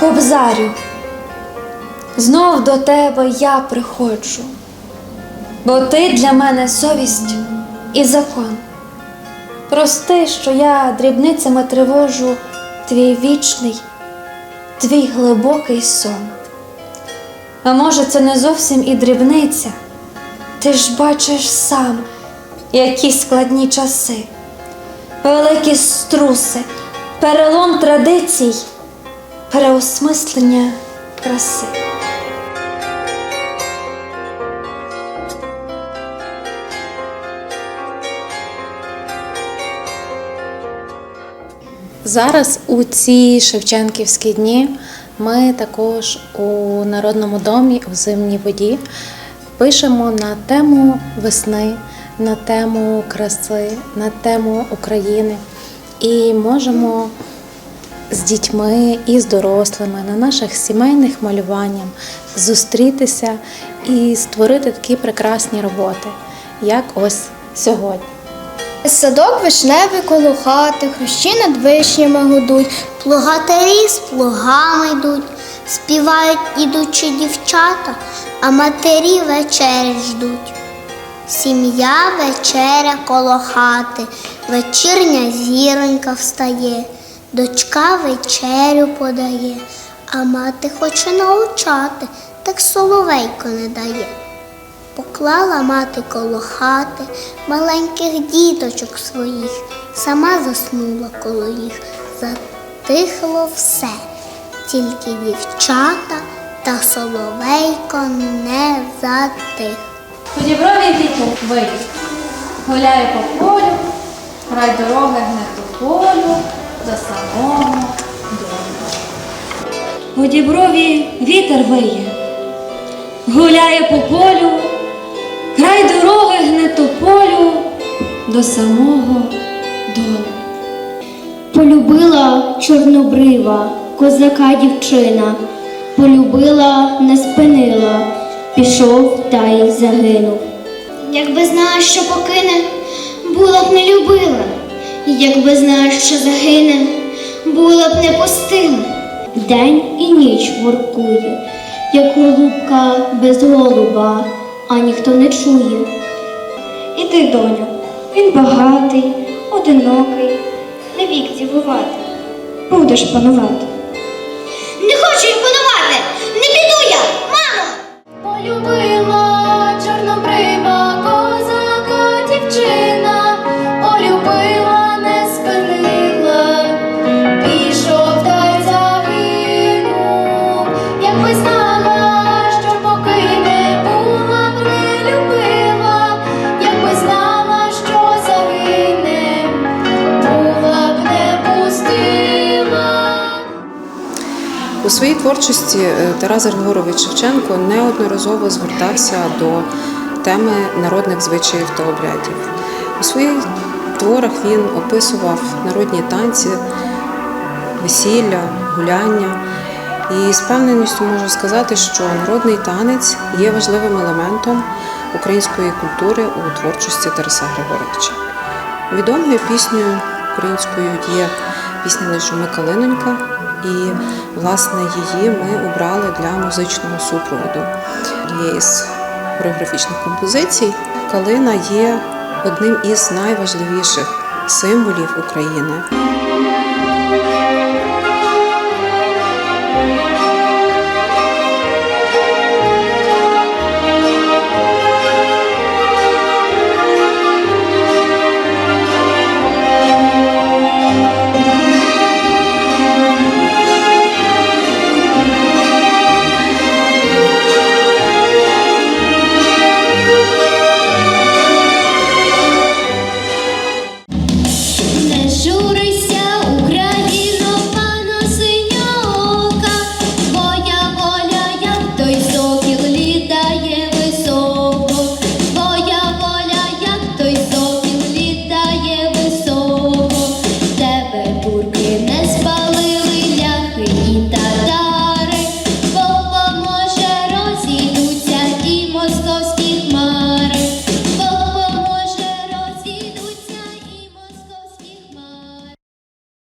Кобзарю, знов до тебе я приходжу, бо ти для мене совість і закон. Прости, що я дрібницями тривожу твій вічний, твій глибокий сон. А може, це не зовсім і дрібниця, ти ж бачиш сам, які складні часи, великі струси, перелом традицій, переосмислення краси. Зараз у ці Шевченківські дні ми також у Народному домі у зимній воді пишемо на тему весни, на тему краси, на тему України і можемо з дітьми і з дорослими на наших сімейних малюваннях зустрітися і створити такі прекрасні роботи, як ось сьогодні. Садок вишневий коло хати, хрущі над вишнями гудуть, плугатарі з плугами йдуть, співають ідучі дівчата, а матері вечері ждуть. Сім'я вечеря коло хати, вечірня зіронька встає, дочка вечерю подає, а мати хоче научати, так соловейко не дає. Поклала мати коло хати маленьких діточок своїх, сама заснула коло їх, затихло все, тільки дівчата та соловейко не затих. У діброві вітер виє, гуляє по полю, край дороги гне полю, до самого дому. У діброві вітер виє, гуляє по полю, край дороги гне до полю, до самого дому. Полюбила чорнобрива, козака дівчина, полюбила, не спинила, пішов та й загинув. Якби знала, що покине, була б не любила, якби знаєш, що загине, була б не пустила. День і ніч воркує, як голубка без голуба, а ніхто не чує. Іди, доню, він багатий, одинокий, не вік дівувати. Будеш панувати. У своїй творчості е, Тарас Григорович Шевченко неодноразово звертався до теми народних звичаїв та обрядів. У своїх творах він описував народні танці, весілля, гуляння. І з певненістю можу сказати, що народний танець є важливим елементом української культури у творчості Тараса Григоровича. Відомою піснею українською є пісня «Не шуми калинонька», і власне її ми обрали для музичного супроводу. Однієї із хореографічних композицій калина є одним із найважливіших символів України.